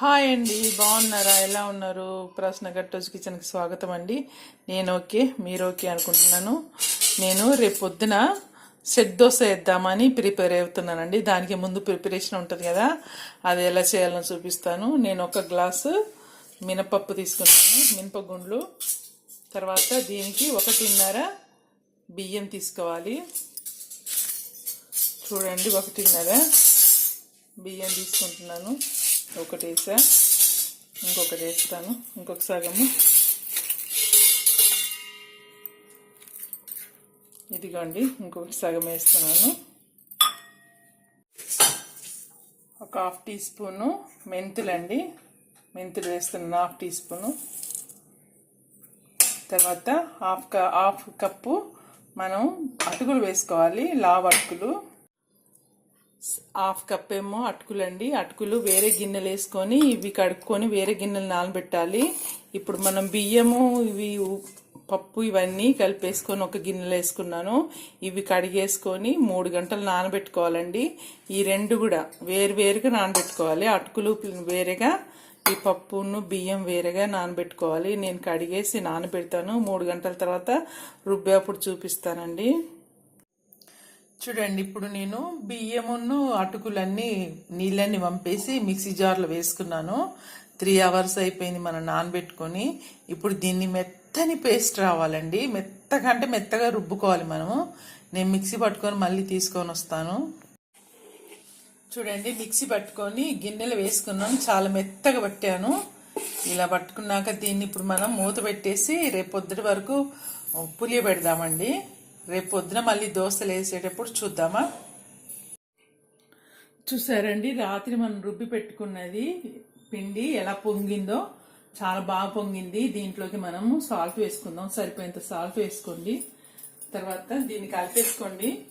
Hi అండి బాగున్నారా? ఎలా ఉన్నారు? ప్రశ్న గట్టోజ్ కిచెన్కి స్వాగతం అండి. నేను ఓకే మీరు ఓకే అనుకుంటున్నాను. నేను రేపు పొద్దున సెట్ దోశ వేద్దామని ప్రిపేర్ అవుతున్నానండి. దానికి ముందు ప్రిపరేషన్ ఉంటుంది కదా అది ఎలా చేయాలని చూపిస్తాను. నేను ఒక గ్లాసు మినపప్పు తీసుకున్నాను మినపగుండ్లు. తర్వాత దీనికి ఒకటిన్నర బియ్యం తీసుకోవాలి. చూడండి ఒకటిన్నర బియ్యం తీసుకుంటున్నాను. ఒకటి వేసా. ఇంకొకటి వేస్తాను. ఇంకొక సగము. ఇదిగోండి ఇంకొకటి సగం వేస్తున్నాను. ఒక హాఫ్ టీ స్పూను మెంతులండి. మెంతులు వేస్తున్నాను హాఫ్ టీ స్పూను. తర్వాత హాఫ్ క హాఫ్ కప్పు మనం అటుకులు వేసుకోవాలి లావ్ అటుకులు. హాఫ్ కప్ ఏమో అటుకులండి. అటుకులు వేరే గిన్నెలు వేసుకొని ఇవి కడుక్కొని వేరే గిన్నెలు నానబెట్టాలి. ఇప్పుడు మనం బియ్యము ఇవి పప్పు ఇవన్నీ కలిపేసుకొని ఒక గిన్నెలో వేసుకున్నాను. ఇవి కడిగేసుకొని మూడు గంటలు నానబెట్టుకోవాలండి. ఈ రెండు కూడా వేరు వేరుగా నానబెట్టుకోవాలి. అటుకులు వేరేగా ఈ పప్పును బియ్యం వేరేగా నానబెట్టుకోవాలి. నేను కడిగేసి నానబెడతాను. మూడు గంటల తర్వాత రుబ్బేప్పుడు చూపిస్తానండి. చూడండి ఇప్పుడు నేను బియ్యమును అటుకులన్నీ నీళ్ళని పంపేసి మిక్సీ జార్లో వేసుకున్నాను. త్రీ అవర్స్ అయిపోయింది మనం నానబెట్టుకొని. ఇప్పుడు దీన్ని మెత్తని పేస్ట్ రావాలండి. మెత్తగా అంటే మెత్తగా రుబ్బుకోవాలి మనము. నేను మిక్సీ పట్టుకొని మళ్ళీ తీసుకొని వస్తాను. చూడండి మిక్సీ పట్టుకొని గిన్నెలు వేసుకున్నాను. చాలా మెత్తగా పట్టాను. ఇలా పట్టుకున్నాక దీన్ని ఇప్పుడు మనం మూత పెట్టేసి రేపు వరకు పులియ పెడదామండి రేపు పొద్దున మళ్ళీ దోశలు వేసేటప్పుడు చూద్దామా? చూసారండి రాత్రి మనం రుబ్బి పెట్టుకున్నది పిండి ఎలా పొంగిందో చాలా బాగా పొంగింది. దీంట్లోకి మనము సాల్ట్ వేసుకుందాం. సరిపోయేంత సాల్ట్ వేసుకోండి. తర్వాత దీన్ని కలిపేసుకోండి.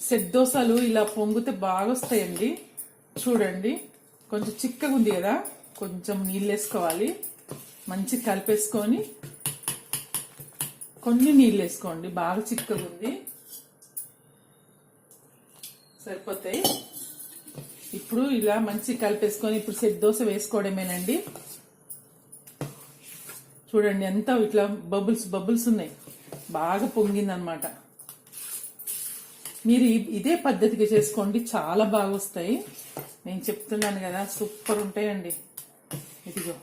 సెట్ దోశలు ఇలా పొంగితే బాగా వస్తాయండి. చూడండి కొంచెం చిక్కగా ఉంది కదా కొంచెం నీళ్ళు వేసుకోవాలి. మంచి కలిపేసుకొని కొన్ని నీళ్ళు వేసుకోండి బాగా చిక్కగా ఉంది. సరిపోతాయి. ఇప్పుడు ఇలా మంచి కలిపేసుకొని ఇప్పుడు సెట్ దోశ వేసుకోవడమేనండి. చూడండి ఎంత ఇట్లా బబుల్స్ బబుల్స్ ఉన్నాయి. బాగా పొంగిందనమాట. మీరు ఇదే పద్ధతిగా చేసుకోండి చాలా బాగా వస్తాయి. నేను చెప్తున్నాను కదా సూపర్ ఉంటాయండి. ఇదిగో.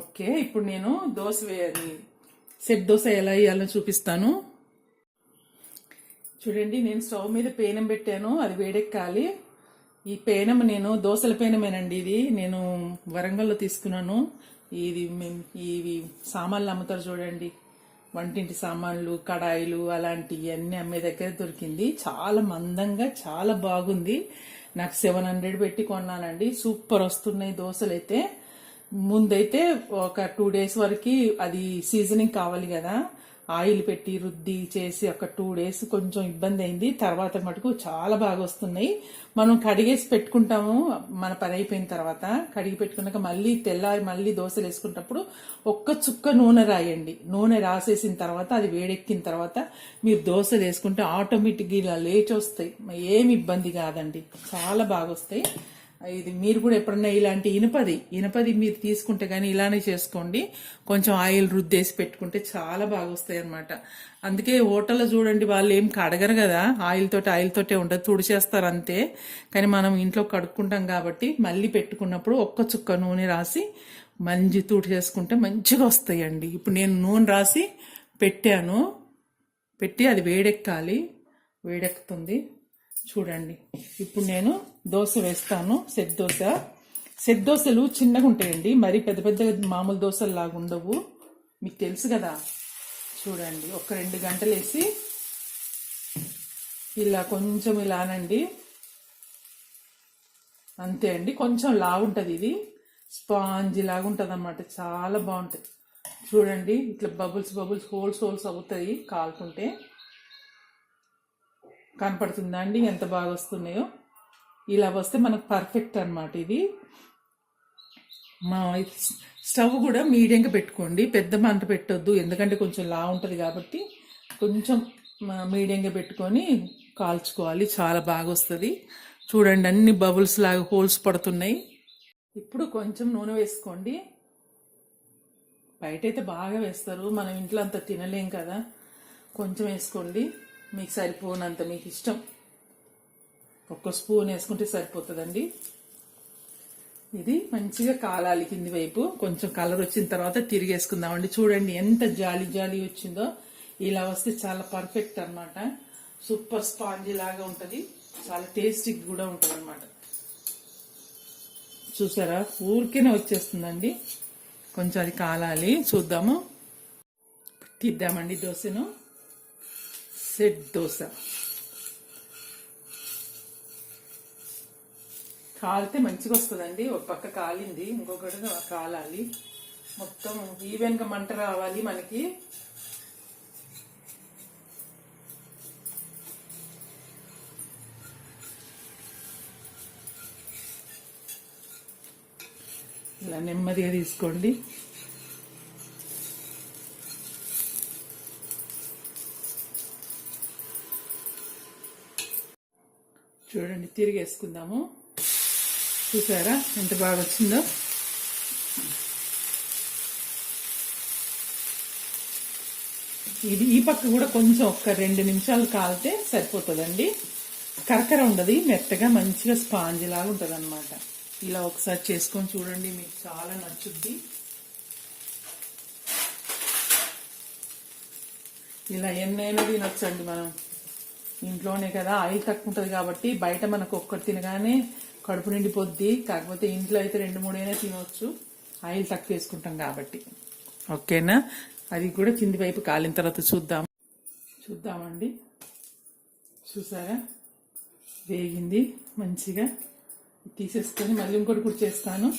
ఓకే ఇప్పుడు నేను దోశ వేయాలి. సెట్ దోశ ఎలా వేయాలో చూపిస్తాను. చూడండి నేను స్టవ్ మీద పేనం పెట్టాను అది వేడెక్కాలి. ఈ పేనం నేను దోశల పేనమేనండి ఇది. నేను వరంగల్లో తీసుకున్నాను. ఇది ఇవి సామాన్లు అమ్ముతారు చూడండి. వంటింటి సామాన్లు కడాయిలు అలాంటివి అన్ని అమ్మే దగ్గర దొరికింది. చాలా మందంగా చాలా బాగుంది. నాకు సెవెన్ హండ్రెడ్ పెట్టి కొన్నానండి. సూపర్ వస్తున్నాయి దోశలు అయితే ముందైతే ఒక టూ డేస్ వరకు అది సీజనింగ్ కావాలి కదా. ఆయిల్ పెట్టి రుద్ది చేసి ఒక టూ డేస్ కొంచెం ఇబ్బంది అయింది. తర్వాత మటుకు చాలా బాగా వస్తున్నాయి. మనం కడిగేసి పెట్టుకుంటాము. మన పని అయిపోయిన తర్వాత కడిగి పెట్టుకున్నాక మళ్ళీ తెల్లారి మళ్ళీ దోశలు వేసుకున్నప్పుడు ఒక్క చుక్క నూనె రాయండి. నూనె రాసేసిన తర్వాత అది వేడెక్కిన తర్వాత మీరు దోశలు వేసుకుంటే ఆటోమేటిక్గా ఇలా లేచి వస్తాయి ఏమి ఇబ్బంది కాదండి. చాలా బాగా వస్తాయి. ఇది మీరు కూడా ఎప్పుడన్నా ఇలాంటి ఇనుపది ఇనుపది మీరు తీసుకుంటే కానీ ఇలానే చేసుకోండి. కొంచెం ఆయిల్ రుద్దేసి పెట్టుకుంటే చాలా బాగా వస్తాయి అనమాట అందుకే హోటల్లో చూడండి వాళ్ళు ఏం కడగరు కదా. ఆయిల్ తోటి ఆయిల్ తోటే ఉంటుంది తుడిచేస్తారు అంతే. కానీ మనం ఇంట్లో కడుక్కుంటాం కాబట్టి మళ్ళీ పెట్టుకున్నప్పుడు ఒక్క చుక్క నూనె రాసి మంచి తూడి చేసుకుంటే మంచిగా వస్తాయండి. ఇప్పుడు నేను నూనె రాసి పెట్టాను. పెట్టి అది వేడెక్కాలి. వేడెక్కుతుంది. చూడండి. ఇప్పుడు నేను దోశ వేస్తాను. సెట్ దోశ. సెట్ దోశలు చిన్నగా ఉంటాయండి. మరి పెద్ద పెద్ద మామూలు దోశలు లాగా ఉండవు. మీకు తెలుసు కదా. చూడండి. ఒక రెండు గంటలు వేసి ఇలా కొంచెం ఇలానండి. అంతే అండి. కొంచెం లాగుంటుంది ఇది. స్పాంజ్ లాగా ఉంటుంది అన్నమాట చాలా బాగుంటుంది చూడండి. ఇట్లా బబుల్స్ బబుల్స్ హోల్స్ హోల్స్ అవుతాయి కాలుకుంటే కనపడుతుందా అండి ఎంత బాగా వస్తున్నాయో? ఇలా వస్తే మనకు పర్ఫెక్ట్ అనమాట ఇది. మా స్టవ్ కూడా మీడియంగా పెట్టుకోండి. పెద్ద మంట పెట్టొద్దు. ఎందుకంటే కొంచెం లా ఉంటుంది కాబట్టి కొంచెం మీడియంగా పెట్టుకొని కాల్చుకోవాలి. చాలా బాగా వస్తుంది. చూడండి అన్ని బబుల్స్ లాగా హోల్స్ పడుతున్నాయి. ఇప్పుడు కొంచెం నూనె వేసుకోండి. బయట అయితే బాగా వేస్తారు. మనం ఇంట్లో అంత తినలేం కదా. కొంచెం వేసుకోండి. మీకు సరిపోనంత మీకు ఇష్టం. ఒక్క స్పూన్ వేసుకుంటే సరిపోతుందండి. ఇది మంచిగా కాలాలి కింది వైపు. కొంచెం కలర్ వచ్చిన తర్వాత తిరిగి వేసుకుందామండి చూడండి ఎంత జాలి జాలి వచ్చిందో. ఇలా వస్తే చాలా పర్ఫెక్ట్ అన్నమాట. సూపర్ స్పాంజీ లాగా ఉంటుంది. చాలా టేస్టీ కూడా ఉంటుంది అనమాట చూసారా? ఊరికేనే వచ్చేస్తుందండి. కొంచెం అది కాలాలి. చూద్దాము. తీద్దామండి దోశను. సెట్ దోశ కాలితే మంచిగా వస్తుందండి ఒక పక్క కాలింది ఇంకొకటి కాలాలి. మొత్తం ఈవెన్గా మంట రావాలి మనకి. ఇలా నెమ్మదిగా తీసుకోండి. చూడండి తిరిగేసుకుందాము. చూసారా? ఎంత బాగా వచ్చిందో. ఇది ఈ పక్క కూడా కొంచెం ఒక్క రెండు నిమిషాలు కాలితే సరిపోతుందండి. కరకర ఉండదు మెత్తగా మంచిగా స్పాంజ్ లాగా ఉంటుంది అనమాట ఇలా ఒకసారి చేసుకొని చూడండి మీకు చాలా నచ్చుద్ది. ఇలా ఎన్నైనా తినొచ్చండి మనం. ఇంట్లోనే కదా ఆయిల్ తక్కువ ఉంటుంది కాబట్టి బయట మనకు ఒక్కటి తినగానే కడుపు నిండిపోద్ది. కాకపోతే ఇంట్లో అయితే రెండు మూడైనా తినవచ్చు ఆయిల్ తక్కువ వేసుకుంటాం కాబట్టి. ఓకేనా? అది కూడా కింది వైపు కాలిన తర్వాత చూద్దాం. చూద్దామండి. చూసారా? వేగింది మంచిగా. తీసేసుకొని మళ్ళీ ఇంకోటి కూడా చేస్తాను.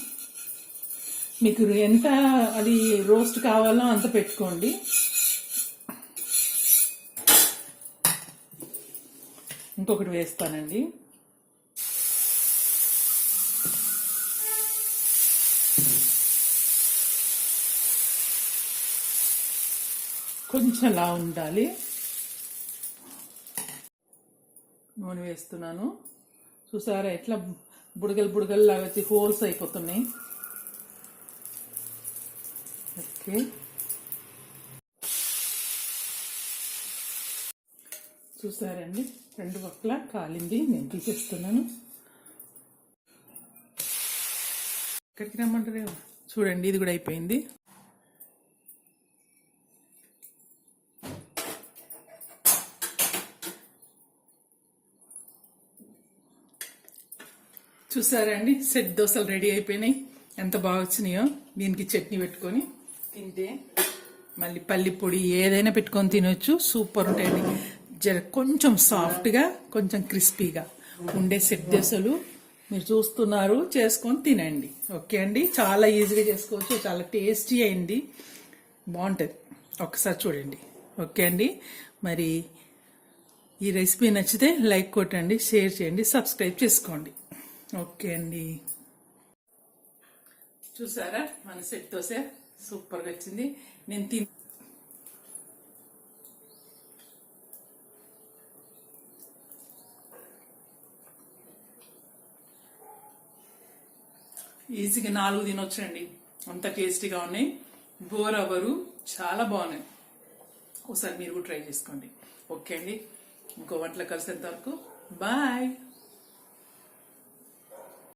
మీకు ఎంత అది రోస్ట్ కావాలో అంత పెట్టుకోండి. ఇంకొకటి వేస్తానండి. కొంచెం లా ఉండాలి. నూనె వేస్తున్నాను. చూసారా ఎట్లా బుడగలు బుడగలు లాగా వచ్చి హోల్స్ అయిపోతున్నాయి. ఓకే. చూసారండి? రెండు పక్కల కాలింది. నేను తీసేస్తున్నాను ఎక్కడికి రమ్మంటారు? చూడండి ఇది కూడా అయిపోయింది. చూసారండి? సెట్ దోశలు రెడీ అయిపోయినాయి. ఎంత బాగా వచ్చినాయో. దీనికి చట్నీ పెట్టుకొని తింటే మళ్ళీ పల్లి పొడి ఏదైనా పెట్టుకొని తినొచ్చు. సూపర్ ఉంటాయండి. జర కొంచెం సాఫ్ట్గా కొంచెం క్రిస్పీగా. ఉండే సెట్ దోశలు మీరు చూస్తున్నారు చేసుకొని తినండి. ఓకే అండి? చాలా ఈజీగా చేసుకోవచ్చు చాలా టేస్టీ అయింది. బాగుంటుంది. ఒకసారి చూడండి. ఓకే అండి? మరి ఈ రెసిపీ నచ్చితే లైక్ కొట్టండి షేర్ చేయండి సబ్స్క్రైబ్ చేసుకోండి. ఓకే అండి. చూసారా? మన సెట్ దోశ సూపర్గా వచ్చింది. నేను తిన్ ఈజీగా నాలుగు తినొచ్చండి. అంత టేస్టీగా ఉన్నాయి. బోర్ అవ్వరు. చాలా బాగున్నాయి. ఒకసారి మీరు కూడా ట్రై చేసుకోండి. ఓకే అండి. ఇంకో వంటలు కలిసేంత వరకు. బాయ్.